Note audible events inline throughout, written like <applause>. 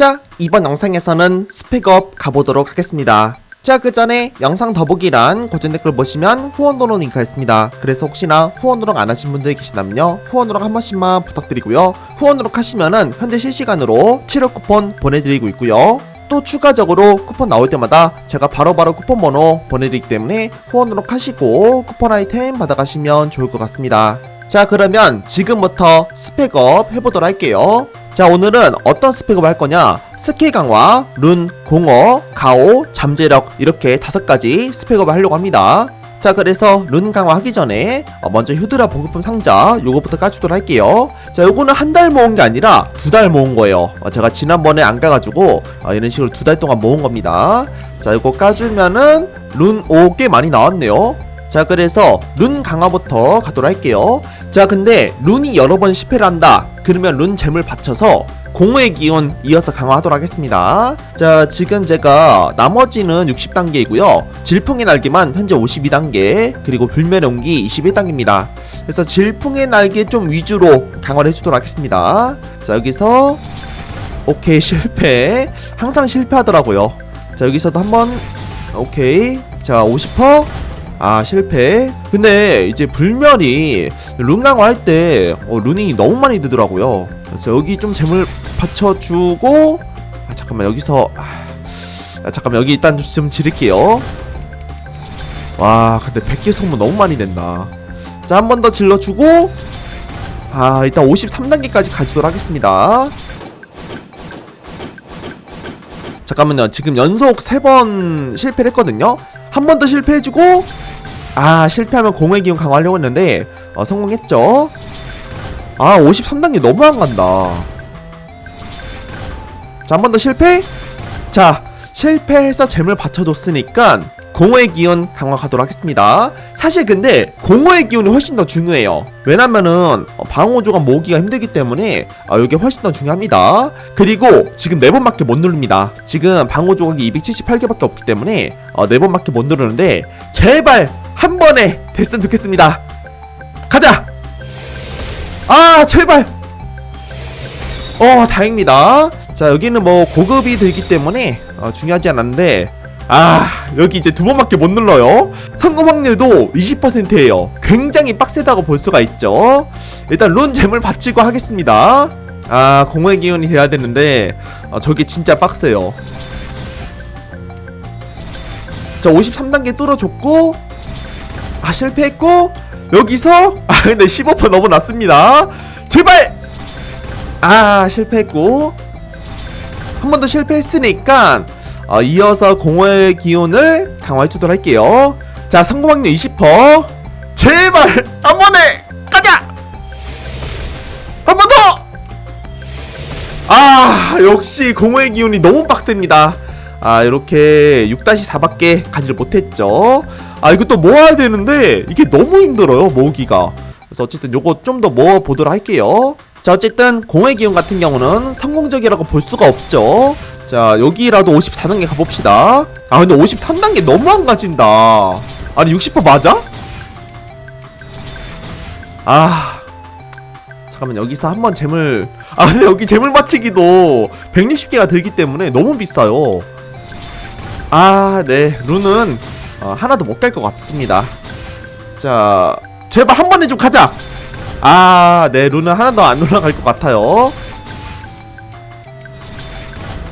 자, 이번 영상에서는 스펙업 가보도록 하겠습니다. 자, 그 전에 영상 더보기란 고정 댓글 보시면 후원도로 링크가 있습니다. 그래서 혹시나 후원도록 안 하신 분들 계시다면요. 후원도록 한 번씩만 부탁드리고요. 후원도록 하시면은 현재 실시간으로 7월 쿠폰 보내드리고 있고요. 또 추가적으로 쿠폰 나올 때마다 제가 바로바로 쿠폰 번호 보내드리기 때문에 후원도록 하시고 쿠폰 아이템 받아가시면 좋을 것 같습니다. 자 그러면 지금부터 스펙업 해보도록 할게요 자 오늘은 어떤 스펙업 할 거냐? 스킬 강화, 룬, 공어, 가오, 잠재력 이렇게 다섯 가지 스펙업을 하려고 합니다. 자 그래서 룬 강화 하기 전에 어, 먼저 휴드라 보급품 상자 요거부터 까주도록 할게요. 자 요거는 한 달 모은 게 아니라 두 달 모은 거예요. 어, 제가 지난번에 안 가가지고 어, 이런 식으로 두 달 동안 모은 겁니다. 자 요거 까주면은 룬 5 꽤 많이 나왔네요. 자 그래서 룬 강화부터 가도록 할게요. 자 근데 룬이 여러 번 실패를 한다 그러면 룬 잼을 받쳐서 공허의 기운 이어서 강화하도록 하겠습니다. 자 지금 제가 나머지는 60단계이고요. 질풍의 날개만 현재 52단계 그리고 불멸의 온기 21단계입니다. 그래서 질풍의 날개 좀 위주로 강화를 해주도록 하겠습니다. 자 여기서 오케이 실패. 항상 실패하더라고요. 자 여기서도 한번 오케이. 자 50%. 아 실패. 근데 이제 불멸이 룬 강화 할 때 어, 룬이 너무 많이 드더라고요. 그래서 여기 좀 재물 받쳐주고 아 잠깐만 여기서 아, 아, 잠깐만 여기 일단 좀, 좀 지를게요. 와 근데 100개 소모 너무 많이 낸다. 자 한 번 더 질러주고 아 일단 53단계까지 가주도록 하겠습니다. 잠깐만요. 지금 연속 3번 실패를 했거든요. 한 번 더 실패해주고 아 실패하면 공의 기운 강화하려고 했는데 어, 성공했죠? 아 53단계 너무 안 간다. 자 한 번 더 실패? 자 실패해서 잼을 받쳐줬으니까 공허의 기운 강화 가도록 하겠습니다. 사실 근데 공허의 기운이 훨씬 더 중요해요. 왜냐면은 어, 방어 조각 모으기가 힘들기 때문에 어, 이게 훨씬 더 중요합니다. 그리고 지금 4번밖에 못 누릅니다. 지금 방어 조각이 278개밖에 없기 때문에 어, 4번밖에 못 누르는데 제발 한 번에 됐으면 좋겠습니다. 가자! 아 제발! 어 다행입니다. 자 여기는 뭐 고급이 들기 때문에 어, 중요하지 않았는데 아 여기 이제 두 번밖에 못 눌러요. 성공 확률도 20%예요. 굉장히 빡세다고 볼 수가 있죠. 일단 룬 잼을 바치고 하겠습니다. 아 공허의 기운이 돼야 되는데 어, 저게 진짜 빡세요. 자 53단계 뚫어줬고 아 실패했고 여기서 아 근데 15% 너무 낮습니다. 제발! 아 실패했고 한 번 더 실패했으니까 어, 이어서 공허의 기운을 강화해주도록 할게요. 자 확률 20% 제발 한 번에 가자! 한 번 더! 아 역시 공허의 기운이 너무 빡셉니다. 아 이렇게 6-4밖에 가지를 못했죠. 아 이것도 모아야 되는데 이게 너무 힘들어요 모으기가. 그래서 어쨌든 요거 좀 더 모아보도록 할게요. 자 어쨌든 공의 기운 같은 경우는 성공적이라고 볼 수가 없죠 자 여기라도 54단계 가봅시다. 아 근데 53단계 너무 안 가진다. 아니 60% 맞아? 아 잠깐만 여기서 한번 재물 아 근데 여기 재물 맞히기도 160개가 들기 때문에 너무 비싸요. 아네 룬은 어, 하나도 못 갈 것 같습니다. 자 제발 한 번에 좀 가자. 아네 룬은 하나도 안 올라갈 것 같아요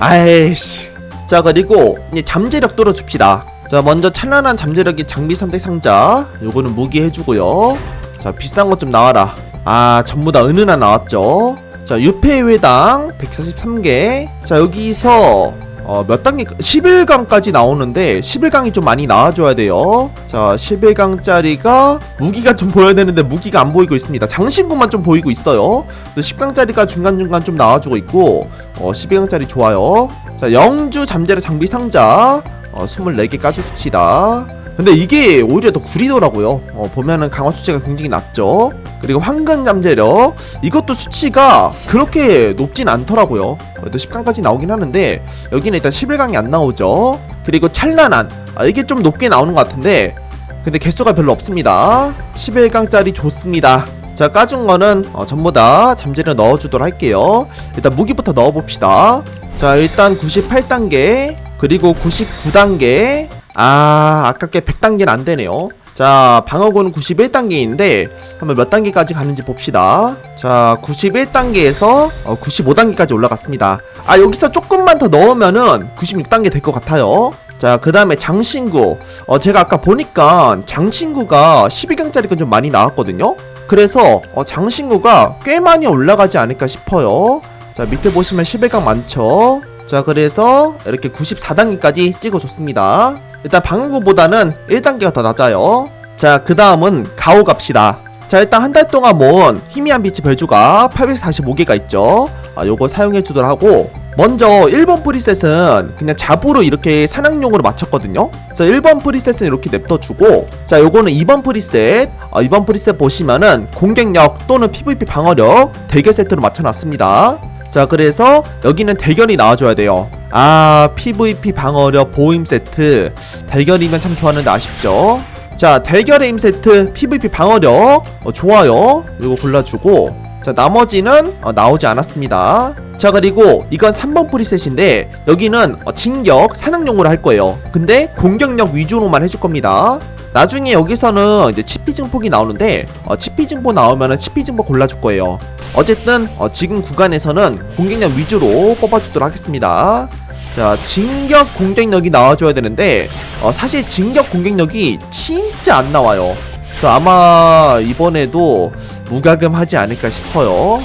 아이씨. 자 그리고 이제 잠재력 뚫어줍시다. 자 먼저 찬란한 잠재력이 장비 선택 상자. 요거는 무기 해주고요. 자 비싼 것 좀 나와라. 아 전부 다 은은한 나왔죠? 자 유폐 회당 143개. 자 여기서 어, 몇 단계 11강까지 나오는데 11강이 좀 많이 나와줘야 돼요. 자 11강짜리가 무기가 좀 보여야 되는데 무기가 안 보이고 있습니다. 장신구만 좀 보이고 있어요. 10강짜리가 중간중간 좀 나와주고 있고 어, 12강짜리 좋아요. 자 영주 잠재력 장비 상자 어, 24개 까줍시다 근데 이게 오히려 더 구리더라고요. 어, 보면은 강화 수치가 굉장히 낮죠? 그리고 황금 잠재력 이것도 수치가 그렇게 높진 않더라고요. 그래도 10강까지 나오긴 하는데 여기는 일단 11강이 안 나오죠? 그리고 찬란한 아, 이게 좀 높게 나오는 것 같은데 근데 개수가 별로 없습니다. 11강짜리 좋습니다. 자 까준 거는 어, 전부 다 잠재를 넣어주도록 할게요. 일단 무기부터 넣어봅시다. 자 일단 98단계 그리고 99단계 아 아깝게 100단계는 안되네요. 자 방어구는 91단계인데 한번 몇 단계까지 가는지 봅시다. 자 91단계에서 어, 95단계까지 올라갔습니다. 아 여기서 조금만 더 넣으면은 96단계 될 것 같아요. 자 그 다음에 장신구. 어 제가 아까 보니까 장신구가 12강짜리가 좀 많이 나왔거든요. 그래서 어, 장신구가 꽤 많이 올라가지 않을까 싶어요. 자 밑에 보시면 11강 많죠. 자 그래서 이렇게 94단계까지 찍어줬습니다 일단 방어구보다는 1단계가 더 낮아요. 자 그 다음은 가오 갑시다. 자 일단 한 달 동안 모은 희미한 빛의 별주가 845개가 있죠. 아 요거 사용해 주도록 하고 먼저 1번 프리셋은 그냥 잡으로 이렇게 사냥용으로 맞췄거든요. 그래서 1번 프리셋은 이렇게 냅둬주고 자 요거는 2번 프리셋. 어, 2번 프리셋 보시면은 공격력 또는 PVP 방어력 대결 세트로 맞춰놨습니다 자 그래서 여기는 대결이 나와줘야 돼요. 아 PVP 방어력 보임 세트. 대결이면 참 좋았는데 아쉽죠? 자 대결의 힘 세트 PVP 방어력. 어, 좋아요. 이거 골라주고. 자 나머지는 어, 나오지 않았습니다. 자 그리고 이건 3번 프리셋인데 여기는 어, 진격 사냥용으로 할 거예요. 근데 공격력 위주로만 해줄 겁니다 나중에 여기서는 이제 치피 증폭이 나오는데 어, 치피 증폭 나오면은 치피 증폭 골라줄 거예요. 어쨌든 어, 지금 구간에서는 공격력 위주로 뽑아주도록 하겠습니다. 자 진격 공격력이 나와줘야 되는데 어, 사실 진격 공격력이 진짜 안 나와요. 그래서 아마 이번에도 무가금 하지 않을까 싶어요.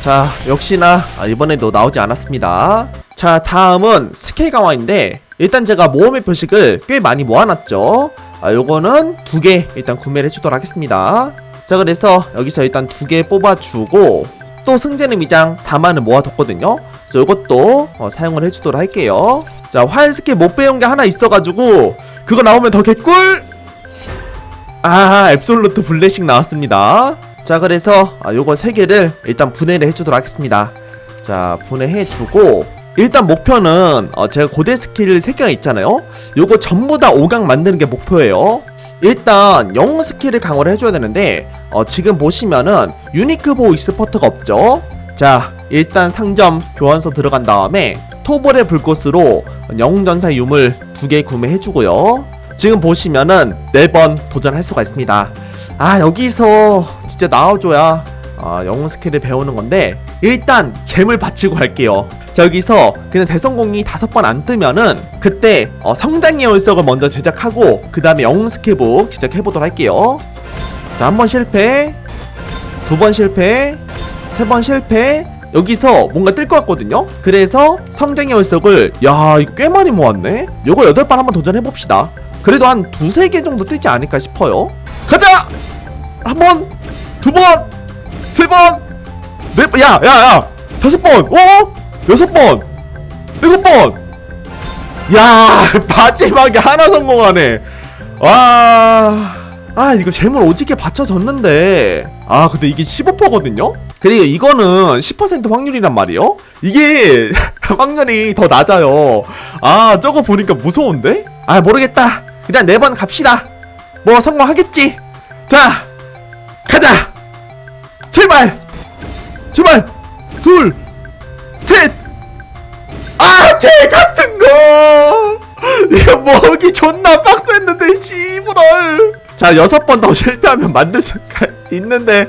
자 역시나 아, 이번에도 나오지 않았습니다. 자 다음은 스케일 강화인데 일단 제가 모험의 표식을 꽤 많이 모아놨죠. 아 요거는 두 개 일단 구매를 해주도록 하겠습니다. 자 그래서 여기서 일단 두 개 뽑아주고 또 승재는 미장 4만을 모아뒀거든요. 그래서 요것도 어, 사용을 해주도록 할게요. 자활 스킬 못 배운 게 하나 있어가지고 그거 나오면 더 개꿀! 아 앱솔루트 블레싱 나왔습니다. 자 그래서 아, 요거 세 개를 일단 분해를 해주도록 하겠습니다. 자 분해해주고 일단 목표는 어, 제가 고대 스킬 3개가 있잖아요. 요거 전부 다 5강 만드는 게 목표예요. 일단 영웅 스킬을 강화를 해줘야 되는데 어, 지금 보시면은 유니크 보호 익스퍼트가 없죠? 자 일단 상점 교환소 들어간 다음에 토벌의 불꽃으로 영웅전사 유물 두 개 구매해주고요. 지금 보시면은 4번 도전할 수가 있습니다. 아 여기서 진짜 나와줘야 아, 영웅 스킬을 배우는 건데 일단 잼을 바치고 갈게요 자 여기서 그냥 대성공이 다섯 번 안 뜨면은 그때 어, 성장의 열석을 먼저 제작하고 그 다음에 영웅 스킬북 제작해보도록 할게요. 자 한 번 실패 두 번 실패 세 번 실패. 여기서 뭔가 뜰 것 같거든요? 그래서 성장의 열석을 야 이거 꽤 많이 모았네? 요거 여덟 번 한번 도전해봅시다. 그래도 한 두세 개 정도 뜨지 않을까 싶어요. 가자! 한 번, 두 번, 세 번, 네 번, 야, 야, 야, 다섯 번, 어? 여섯 번, 일곱 번. 야, <laughs> 마지막에 하나 성공하네. 와, 아, 이거 재물 오지게 받쳐졌는데. 아, 근데 이게 15%거든요? 그리고 이거는 10% 확률이란 말이에요? 이게 <laughs> 확률이 더 낮아요. 아, 저거 보니까 무서운데? 아, 모르겠다. 그냥 네 번 갑시다. 뭐 성공하겠지. 자, 가자. 제발, 제발, 둘, 셋. 아, 개 같은 거. 이거 먹이 존나 빡셌는데 씨부럴. 자, 여섯 번 더 실패하면 만들 수가 있는데,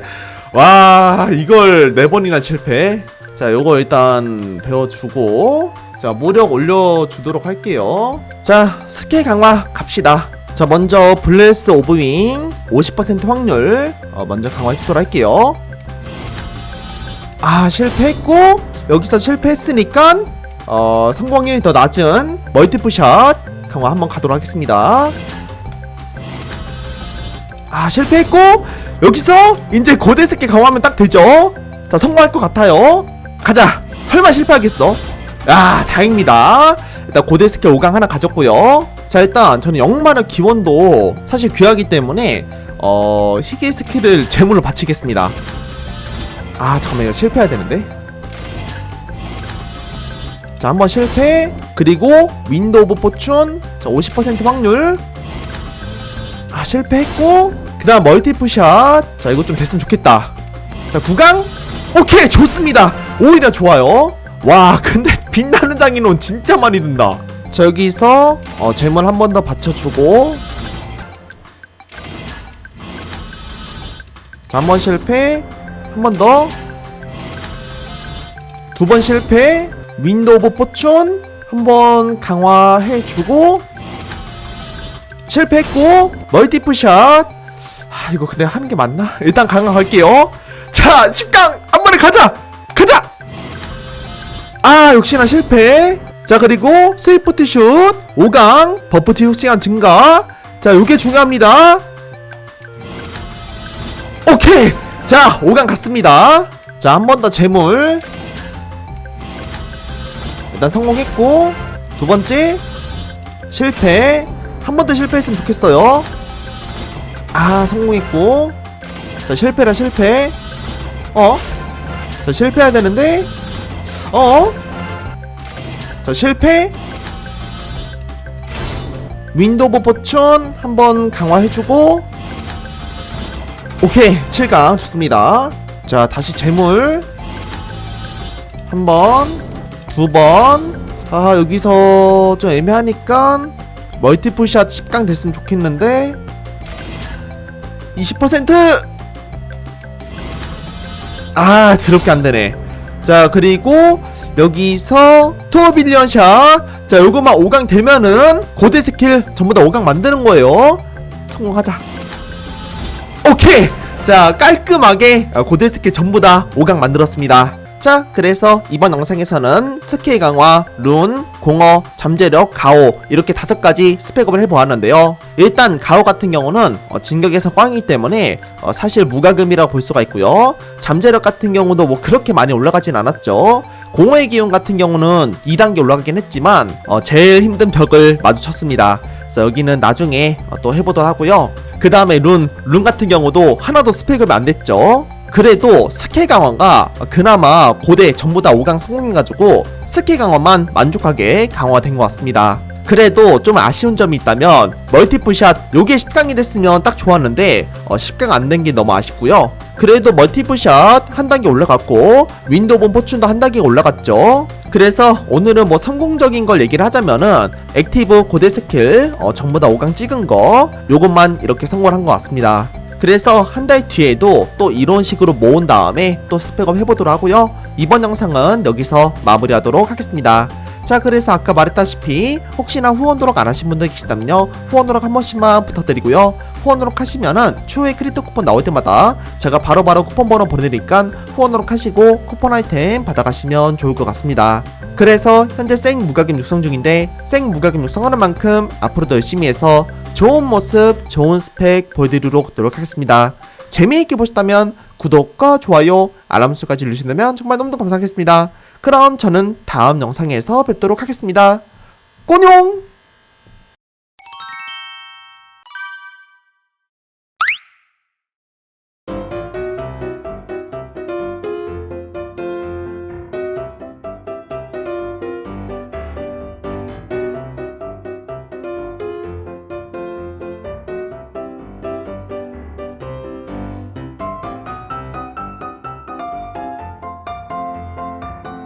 와, 이걸 네 번이나 실패. 자, 요거 일단 배워주고, 자, 무력 올려주도록 할게요. 자, 스킬 강화 갑시다. 자, 먼저 블레스 오브윙 50% 확률 어, 먼저 강화해주도록 할게요. 아, 실패했고, 여기서 실패했으니까, 어, 성공률이 더 낮은 멀티플샷 강화 한번 가도록 하겠습니다. 아, 실패했고, 여기서 이제 고대 스킬 강화하면 딱 되죠? 자, 성공할 것 같아요. 가자! 설마 실패하겠어? 아, 다행입니다. 일단 고대 스킬 5강 하나 가졌고요. 자, 일단 저는 영마의 기원도 사실 귀하기 때문에 어, 희귀 스킬을 <laughs> 제물로 바치겠습니다. 아, 잠깐만 이거 실패해야 되는데. 자, 한 번 실패. 그리고 윈도우 오브 포춘. 자, 50% 확률. 아, 실패했고. 다음 멀티푸샷. 자 이거 좀 됐으면 좋겠다. 자 구강. 오케이 좋습니다. 오히려 좋아요. 와 근데 <laughs> 빛나는 장인은 진짜 많이 든다. 자 여기서 어, 재물 한 번 더 받쳐주고. 자 한 번 실패. 한 번 더. 두 번 실패 윈도우 오브 포춘 한번 강화해주고 실패했고 멀티푸샷. 아 이거 근데 하는 게 맞나? 일단 강화 갈게요. 자 10강! 한 번에 가자! 가자! 아 역시나 실패. 자 그리고 세이프티 슛 5강. 버프 지속 시간 증가. 자 요게 중요합니다. 오케이! 자 5강 갔습니다. 자 한 번 더 재물 일단 성공했고 두 번째 실패. 한 번 더 실패했으면 좋겠어요. 아 성공했고. 자 실패라 실패. 어? 자 실패해야 되는데? 어? 자 실패. 윈도우 포춘 한번 강화해주고. 오케이 7강 좋습니다. 자 다시 재물. 한번 두 번 아 여기서 좀 애매하니까 멀티플샷 10강 됐으면 좋겠는데 20%! 아, 그렇게 안 되네. 자, 그리고 여기서 투어빌리언 샷. 자, 요거만 5강 되면은 고대 스킬 전부 다 5강 만드는 거예요. 성공하자. 오케이! 자, 깔끔하게 고대 스킬 전부 다 5강 만들었습니다. 자, 그래서 이번 영상에서는 스킬 강화, 룬, 공어, 잠재력, 가오 이렇게 다섯 가지 스펙업을 해보았는데요. 일단 가오 같은 경우는 어, 진격에서 꽝이기 때문에 어, 사실 무과금이라고 볼 수가 있고요. 잠재력 같은 경우도 뭐 그렇게 많이 올라가진 않았죠. 공허의 기운 같은 경우는 2단계 올라가긴 했지만 어, 제일 힘든 벽을 마주쳤습니다. 그래서 여기는 나중에 어, 또 해보도록 하고요. 그 다음에 룬, 룬 같은 경우도 하나도 스펙업이 안 됐죠. 그래도 스킬 강화가 그나마 고대 전부 다 5강 성공해가지고 스킬 강화만 만족하게 강화된 것 같습니다. 그래도 좀 아쉬운 점이 있다면 멀티플샷 요게 10강이 됐으면 딱 좋았는데 어, 10강 안 된 게 너무 아쉽고요. 그래도 멀티플샷 한 단계 올라갔고 윈도우 포춘도 한 단계 올라갔죠. 그래서 오늘은 뭐 성공적인 걸 얘기를 하자면은 액티브 고대 스킬 어, 전부 다 5강 찍은 거 요것만 이렇게 성공을 한것 같습니다. 그래서 한 달 뒤에도 또 이런 식으로 모은 다음에 또 스펙업 해보도록 하고요. 이번 영상은 여기서 마무리하도록 하겠습니다. 자 그래서 아까 말했다시피 혹시나 후원 도록 안 하신 분들 계시다면요 후원 도록 한 번씩만 부탁드리고요 후원 도록 하시면은 추후에 크리트 쿠폰 나올 때마다 제가 바로바로 쿠폰 번호 보내드리니까 후원 도록 하시고 쿠폰 아이템 받아가시면 좋을 것 같습니다 그래서 현재 생 무가금 육성 중인데 생 무가금 육성하는 만큼 앞으로도 열심히 해서 좋은 모습 좋은 스펙 보여드리도록 노력하겠습니다 재미있게 보셨다면 구독과 좋아요 알람 설까지 누르신다면 정말 너무 감사하겠습니다 그럼 저는 다음 영상에서 뵙도록 하겠습니다. 꼬뇽!